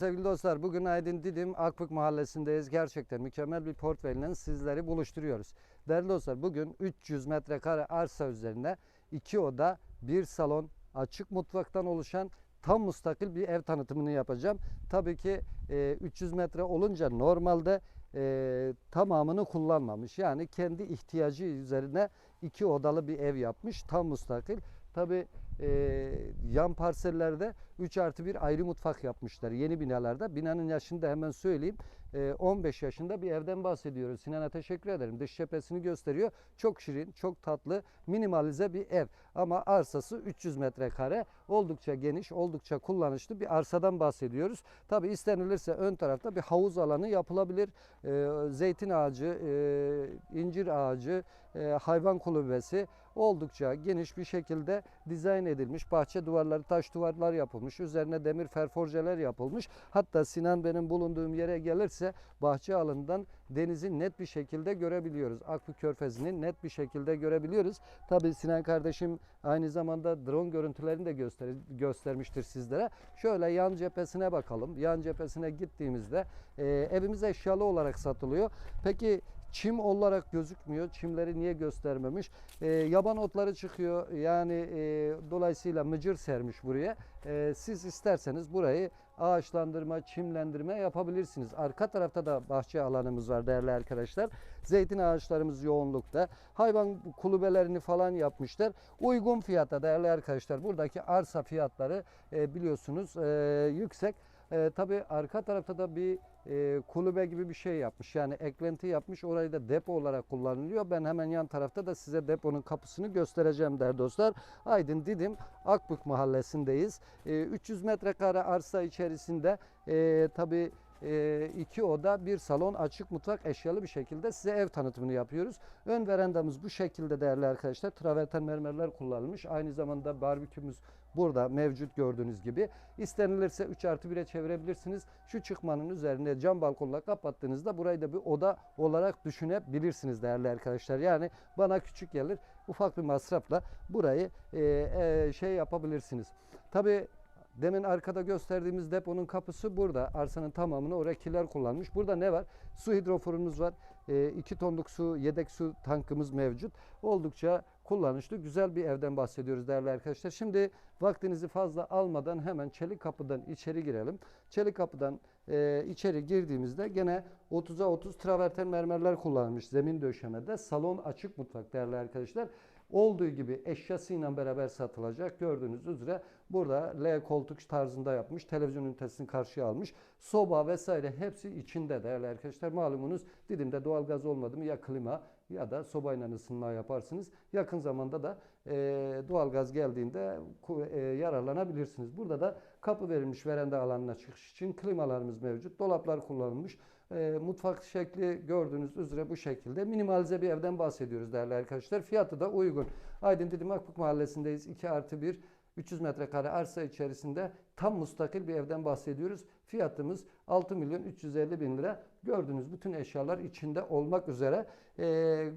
Sevgili dostlar bugün Aydın Didim Akbük Mahallesi'ndeyiz. Gerçekten mükemmel bir portföyle sizleri buluşturuyoruz. Değerli dostlar bugün 300 metrekare arsa üzerinde iki oda, bir salon, açık mutfaktan oluşan tam müstakil bir ev tanıtımını yapacağım. Tabii ki e, 300 metre olunca normalde e, tamamını kullanmamış. Yani kendi ihtiyacı üzerine iki odalı bir ev yapmış. Tam müstakil. Tabii e, yan parsellerde 3 artı bir ayrı mutfak yapmışlar yeni binalarda. Binanın yaşını da hemen söyleyeyim. E, 15 yaşında bir evden bahsediyoruz. Sinan'a teşekkür ederim. Dış cephesini gösteriyor. Çok şirin, çok tatlı, minimalize bir ev. Ama arsası 300 metrekare. Oldukça geniş, oldukça kullanışlı bir arsadan bahsediyoruz. Tabi istenilirse ön tarafta bir havuz alanı yapılabilir. E, zeytin ağacı, e, incir ağacı, e, hayvan kulübesi oldukça geniş bir şekilde dizayn edilmiş. Bahçe duvarları taş duvarlar yapılmış. Üzerine demir ferforjeler yapılmış. Hatta Sinan benim bulunduğum yere gelirse bahçe alanından denizi net bir şekilde görebiliyoruz. Akbük Körfezi'ni net bir şekilde görebiliyoruz. Tabii Sinan kardeşim aynı zamanda drone görüntülerini de göster göstermiştir sizlere. Şöyle yan cephesine bakalım. Yan cephesine gittiğimizde e, evimiz eşyalı olarak satılıyor. Peki çim olarak gözükmüyor. Çimleri niye göstermemiş? E, yaban otları çıkıyor. Yani e, dolayısıyla mıcır sermiş buraya. E, siz isterseniz burayı ağaçlandırma, çimlendirme yapabilirsiniz. Arka tarafta da bahçe alanımız var değerli arkadaşlar. Zeytin ağaçlarımız yoğunlukta. Hayvan kulübelerini falan yapmışlar. Uygun fiyata değerli arkadaşlar. Buradaki arsa fiyatları e, biliyorsunuz e, yüksek. E, tabii arka tarafta da bir e, kulübe gibi bir şey yapmış. Yani eklenti yapmış. Orayı da depo olarak kullanılıyor. Ben hemen yan tarafta da size deponun kapısını göstereceğim değerli dostlar. Aydın Didim Akbük mahallesindeyiz. E, 300 metrekare arsa içerisinde e, tabii iki oda, bir salon, açık mutfak eşyalı bir şekilde size ev tanıtımını yapıyoruz. Ön verandamız bu şekilde değerli arkadaşlar. Traverten mermerler kullanılmış. Aynı zamanda barbekümüz burada mevcut gördüğünüz gibi. İstenilirse 3 artı 1'e çevirebilirsiniz. Şu çıkmanın üzerine cam balkonla kapattığınızda burayı da bir oda olarak düşünebilirsiniz değerli arkadaşlar. Yani bana küçük gelir ufak bir masrafla burayı e, e, şey yapabilirsiniz. Tabii Demin arkada gösterdiğimiz deponun kapısı burada. Arsanın tamamını oraya kiler kullanmış. Burada ne var? Su hidroforumuz var. 2 tonluk su, yedek su tankımız mevcut. Oldukça kullanışlı, güzel bir evden bahsediyoruz değerli arkadaşlar. Şimdi vaktinizi fazla almadan hemen çelik kapıdan içeri girelim. Çelik kapıdan e, içeri girdiğimizde gene 30'a 30 traverten mermerler kullanılmış zemin döşemede. Salon açık mutfak değerli arkadaşlar olduğu gibi eşyasıyla beraber satılacak. Gördüğünüz üzere burada L koltuk tarzında yapmış. Televizyon ünitesini karşıya almış. Soba vesaire hepsi içinde değerli arkadaşlar. Malumunuz Didim'de doğalgaz olmadı mı ya klima ya da sobayla ısınma yaparsınız. Yakın zamanda da e, doğalgaz geldiğinde e, yararlanabilirsiniz. Burada da kapı verilmiş veranda alanına çıkış için klimalarımız mevcut. Dolaplar kullanılmış. E, mutfak şekli gördüğünüz üzere bu şekilde minimalize bir evden bahsediyoruz değerli arkadaşlar. Fiyatı da uygun. Aydın Didim Akbuk Mahallesi'ndeyiz. 2 artı 1 300 metrekare arsa içerisinde tam mustakil bir evden bahsediyoruz. Fiyatımız 6 milyon 350 bin lira. Gördüğünüz bütün eşyalar içinde olmak üzere e,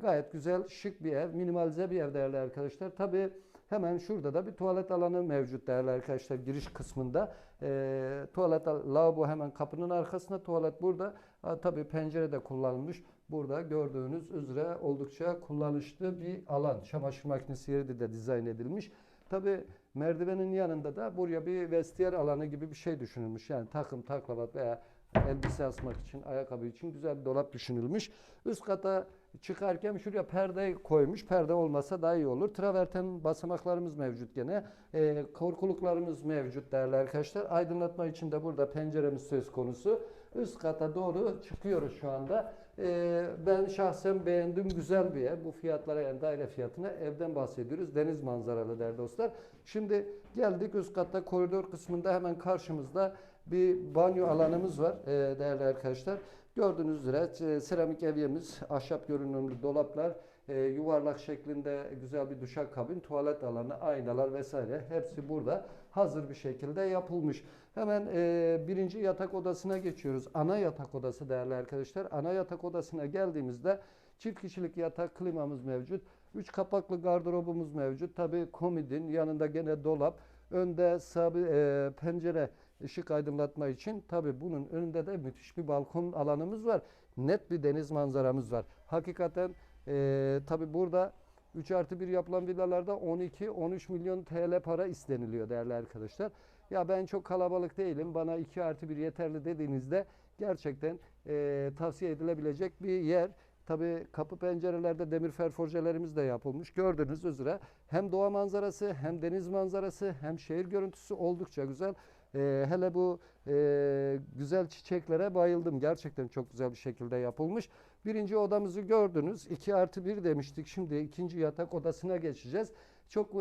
gayet güzel, şık bir ev, minimalize bir ev değerli arkadaşlar. Tabii Hemen şurada da bir tuvalet alanı mevcut değerli arkadaşlar giriş kısmında. E, tuvalet al- lavabo hemen kapının arkasında tuvalet burada. Ha, tabii pencere de kullanılmış. Burada gördüğünüz üzere oldukça kullanışlı bir alan. Çamaşır makinesi yeri de, dizayn edilmiş. Tabii merdivenin yanında da buraya bir vestiyer alanı gibi bir şey düşünülmüş. Yani takım, taklavat veya elbise asmak için, ayakkabı için güzel bir dolap düşünülmüş. Üst kata çıkarken şuraya perde koymuş. Perde olmasa daha iyi olur. Traverten basamaklarımız mevcut gene. Ee, korkuluklarımız mevcut değerli arkadaşlar. Aydınlatma için de burada penceremiz söz konusu. Üst kata doğru çıkıyoruz şu anda. Ee, ben şahsen beğendim. Güzel bir ev. Bu fiyatlara yani daire fiyatına evden bahsediyoruz. Deniz manzaralı değerli dostlar. Şimdi geldik üst katta koridor kısmında hemen karşımızda bir banyo alanımız var ee, değerli arkadaşlar. Gördüğünüz üzere e, seramik evyemiz, ahşap görünümlü dolaplar, e, yuvarlak şeklinde güzel bir duşakabin, tuvalet alanı, aynalar vesaire hepsi burada hazır bir şekilde yapılmış. Hemen e, birinci yatak odasına geçiyoruz. Ana yatak odası değerli arkadaşlar. Ana yatak odasına geldiğimizde çift kişilik yatak klimamız mevcut. Üç kapaklı gardırobumuz mevcut. Tabi komodin yanında gene dolap. Önde sabit, e, pencere ışık aydınlatma için. Tabi bunun önünde de müthiş bir balkon alanımız var. Net bir deniz manzaramız var. Hakikaten e, tabi burada 3 artı 1 yapılan villalarda 12-13 milyon TL para isteniliyor değerli arkadaşlar. Ya ben çok kalabalık değilim. Bana 2 artı 1 yeterli dediğinizde gerçekten e, tavsiye edilebilecek bir yer. Tabi kapı pencerelerde demir ferforjelerimiz de yapılmış. Gördüğünüz üzere hem doğa manzarası hem deniz manzarası hem şehir görüntüsü oldukça güzel. E, hele bu e, güzel çiçeklere bayıldım. Gerçekten çok güzel bir şekilde yapılmış. Birinci odamızı gördünüz. 2 artı 1 demiştik. Şimdi ikinci yatak odasına geçeceğiz. Çok e,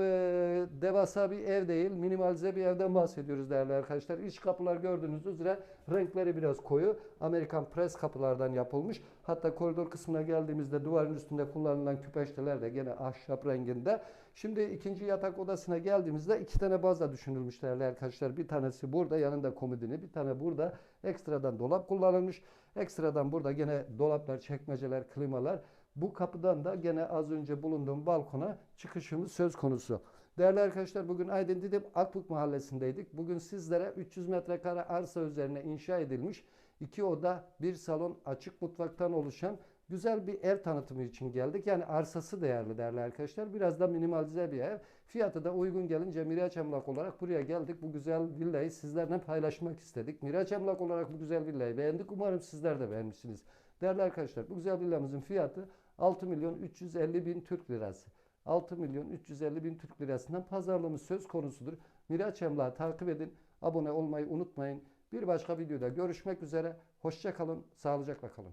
devasa bir ev değil, minimalize bir evden bahsediyoruz değerli arkadaşlar. İç kapılar gördüğünüz üzere renkleri biraz koyu. Amerikan pres kapılardan yapılmış. Hatta koridor kısmına geldiğimizde duvarın üstünde kullanılan küpeşteler de gene ahşap renginde. Şimdi ikinci yatak odasına geldiğimizde iki tane bazla düşünülmüş değerli arkadaşlar. Bir tanesi burada yanında komodini, bir tane burada ekstradan dolap kullanılmış. Ekstradan burada gene dolaplar, çekmeceler, klimalar. Bu kapıdan da gene az önce bulunduğum balkona çıkışımız söz konusu. Değerli arkadaşlar bugün Aydın Didim Akbuk mahallesindeydik. Bugün sizlere 300 metrekare arsa üzerine inşa edilmiş iki oda, bir salon, açık mutfaktan oluşan güzel bir ev tanıtımı için geldik. Yani arsası değerli değerli arkadaşlar. Biraz da minimalize bir ev. Fiyatı da uygun gelince Miraç Emlak olarak buraya geldik. Bu güzel villayı sizlerle paylaşmak istedik. Miraç Emlak olarak bu güzel villayı beğendik. Umarım sizler de beğenmişsiniz. Değerli arkadaşlar bu güzel villamızın fiyatı 6 milyon 350 bin Türk lirası. 6 milyon 350 bin Türk lirasından pazarlığımız söz konusudur. Miraç Emlak'ı takip edin. Abone olmayı unutmayın. Bir başka videoda görüşmek üzere. Hoşça kalın, sağlıcakla kalın.